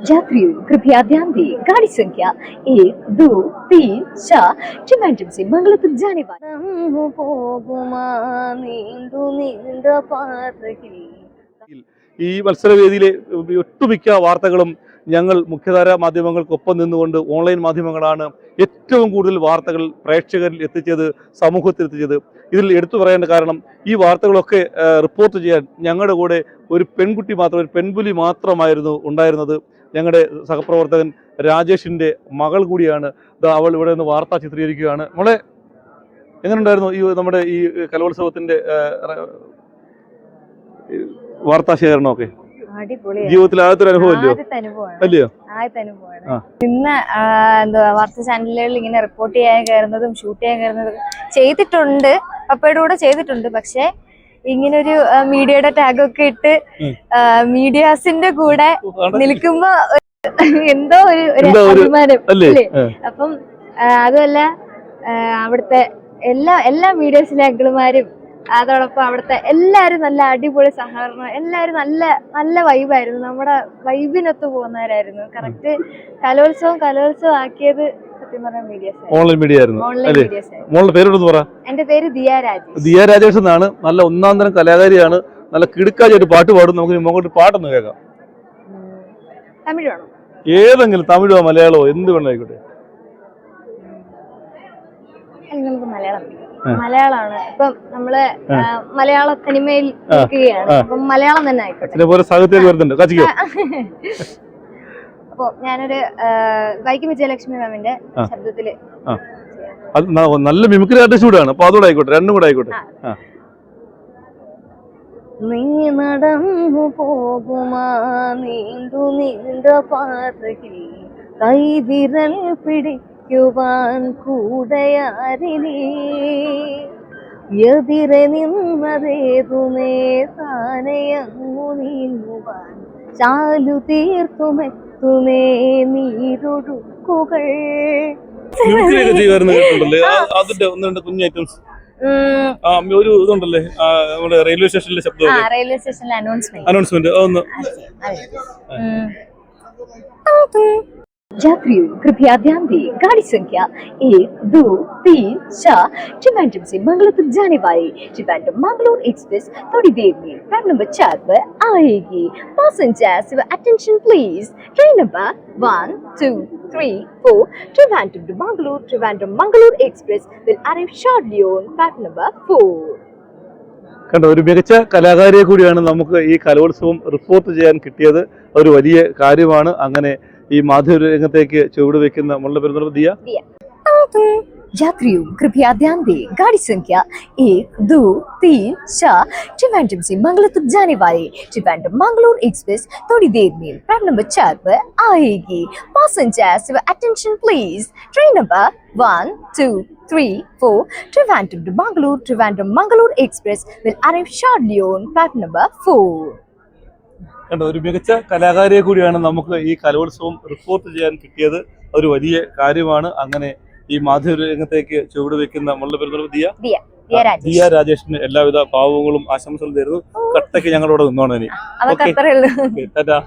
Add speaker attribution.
Speaker 1: यात्रियों कृपया ध्यान दें गाड़ी संख्या एक दो तीन चार ट्रिवेंड्रम से मंगला तक जाने वाली
Speaker 2: നടന്നു പോകുമാ നീണ്ടു നീണ്ട പാതയിൽ
Speaker 3: ഈ മത്സരവേദിയിലെ ഒട്ടുമിക്ക വാർത്തകളും ഞങ്ങൾ മുഖ്യധാര മാധ്യമങ്ങൾക്കൊപ്പം നിന്നുകൊണ്ട് ഓൺലൈൻ മാധ്യമങ്ങളാണ് ഏറ്റവും കൂടുതൽ വാർത്തകൾ പ്രേക്ഷകരിൽ എത്തിച്ചത് സമൂഹത്തിൽ എത്തിച്ചത് ഇതിൽ എടുത്തു പറയേണ്ട കാരണം ഈ വാർത്തകളൊക്കെ ആ, റിപ്പോർട്ട് ചെയ്യാൻ ഞങ്ങളുടെ കൂടെ ഒരു പെൺകുട്ടി മാത്രം ഒരു പെൺപുലി മാത്രമായിരുന്നു ഉണ്ടായിരുന്നത് ഞങ്ങളുടെ സഹപ്രവർത്തകൻ രാജേഷിന്റെ മകൾ കൂടിയാണ് അവൾ ഇവിടെ നിന്ന് വാർത്ത ചിത്രീകരിക്കുകയാണ്. മോളെ എങ്ങനെയുണ്ടായിരുന്നു ഈ നമ്മുടെ ഈ കലോത്സവത്തിന്റെ വാർത്താ ശേഖരണമൊക്കെ? ജീവിതത്തിൽ ആദ്യത്തെ അനുഭവം അല്ലയോ? അല്ലയോ.
Speaker 2: ഇന്ന് എന്താ എന്തുവാ വാർത്താ ചാനലുകളിൽ ഇങ്ങനെ റിപ്പോർട്ട് ചെയ്യാൻ കയറുന്നതും ഷൂട്ട് ചെയ്യാൻ കയറുന്നതും ചെയ്തിട്ടുണ്ട്. പപ്പയുടെ കൂടെ ചെയ്തിട്ടുണ്ട്. പക്ഷെ ഇങ്ങനൊരു മീഡിയയുടെ ടാഗ് ഒക്കെ ഇട്ട് മീഡിയാസിന്റെ കൂടെ നിൽക്കുമ്പോ എന്തോ ഒരു അഭിമാനം
Speaker 3: അല്ലേ?
Speaker 2: അപ്പം അതുമല്ല അവിടുത്തെ എല്ലാ എല്ലാ മീഡിയസിലെ അങ്കിളുമാരും അതോടൊപ്പം അവിടുത്തെ എല്ലാരും നല്ല അടിപൊളി സഹകരണം എല്ലാരും നല്ല നല്ല വൈബായിരുന്നു നമ്മുടെ വൈബിനൊത്ത് പോകുന്നവരായിരുന്നു. കറക്റ്റ് കലോത്സവം കലോത്സവം ആക്കിയത്
Speaker 3: ഓൺലൈൻ മീഡിയ ആയിരുന്നു. അല്ലേ?
Speaker 2: മോളുടെ പേര്
Speaker 3: മോളുടെ പേരോടൊന്ന് പറ?
Speaker 2: എന്റെ പേര് ദിയ രാജേഷ്.
Speaker 3: ദിയ രാജേഷ് എന്നാണ്. നല്ല ഒന്നാം തരം കലാകാരിയാണ്. നല്ല കിടുക്കാച്ചായിട്ട് പാട്ട് പാടും നമുക്ക് മോങ്ങോട്ട് പാട്ടൊന്ന് കേൾക്കാം. ഏതെങ്കിലും തമിഴോ മലയാളമോ എന്ത് വേണമായിക്കോട്ടെ
Speaker 2: നമുക്ക് മലയാളം. മലയാളമാണ്. ഇപ്പം നമ്മൾ മലയാള
Speaker 3: സിനിമയിൽ
Speaker 2: നിൽക്കുകയാണ്. അപ്പം മലയാളം തന്നെ ആയിക്കോട്ടെ.
Speaker 3: സാഹിത്യം വരുന്നുണ്ട്. കച്ചിക്കോ
Speaker 2: അപ്പൊ ഞാനൊരു വൈക്കം വിജയലക്ഷ്മി മാമിന്റെ.
Speaker 3: ശബ്ദത്തിൽ. അത് നല്ല മിമിക്രി ആർട്ടിസ്റ്റ് കൂടെയാണ് അപ്പൊ അതുകൂടെ ആയിക്കോട്ടെ രണ്ടും കൂടെ ആയിക്കോട്ടെ.
Speaker 2: നീ നടന്നു പോകുമാ നീണ്ടു നീണ്ട പാതയിൽ. കൈവിരൽ പിടിക്കുവാൻ കൂടയാരിനി. എതിരെ നിന്നതേതുമേ താനെയങ്ങു നീങ്ങുവാൻ ചാലു തീർത്തുമെത്തുമേ നീരൊഴുക്കുകൾ
Speaker 3: ഒക്കെ ചെയ്യുമായിരുന്നു കേട്ടിട്ടുണ്ടല്ലേ? അതിന്റെ ഒന്ന് രണ്ട് കുഞ്ഞു ഐറ്റംസ് ഒരു ഇതുണ്ടല്ലേ? നമ്മുടെ റെയിൽവേ സ്റ്റേഷനിലെ ശബ്ദം
Speaker 2: റെയിൽവേ സ്റ്റേഷനിലെ അനൗൺസ്മെന്റ്
Speaker 3: അനൗൺസ്മെന്റ് ഒന്ന്
Speaker 1: यात्रियों कृपया ध्यान दें गाड़ी संख्या एक दो तीन चार ट्रिवेंड्रम से मंगला तक जाने वाली ट्रिवेंड्रम मंगलोर एक्सप्रेस थोड़ी देर में ट्रैक नंबर चार पर आएगी passengers your attention please train number one two three four Trivandrum to Mangalore Trivandrum Mangalore Express will arrive shortly on track number four
Speaker 3: കണ്ടോ ഒരു മികച്ച കലാകാരിയെ കൂടിയാണ് നമുക്ക് ഈ കലോത്സവം റിപ്പോർട്ട് ചെയ്യാൻ കിട്ടിയത് ഒരു വലിയ കാര്യമാണ് അങ്ങനെ ഈ മാധ്യമ രംഗത്തേക്ക് ചുവട് വെക്കുന്ന നമ്മളുടെ പേര് ദിയ
Speaker 1: यात्रियों कृपया ध्यान दें गाड़ी संख्या एक दो तीन चार ट्रिवेंड्रम से मंगला तक जाने वाली ट्रिवेंड्रम मंगलोर एक्सप्रेस थोड़ी देर में ट्रैक नंबर चार पर आएगी passengers your attention please train number one two three four Trivandrum to Mangalore Trivandrum Mangalore Express will arrive shortly on track number four
Speaker 3: കണ്ടോ? ഒരു മികച്ച കലാകാരിയെ കൂടിയാണ് നമുക്ക് ഈ കലോത്സവം റിപ്പോർട്ട് ചെയ്യാൻ കിട്ടിയത്. അതൊരു വലിയ കാര്യമാണ്. അങ്ങനെ ഈ മാധ്യമ രംഗത്തേക്ക് ചുവട് വെക്കുന്ന പേര് ദിയ.
Speaker 2: ദിയ ദിയ രാജേഷ്.
Speaker 3: ദിയ രാജേഷിന് എല്ലാവിധ ഭാവങ്ങളും ആശംസകളും തരുന്നു കട്ടയ്ക്ക് ഞങ്ങളോട് നിന്നോണം ഇനി. ടാറ്റാ.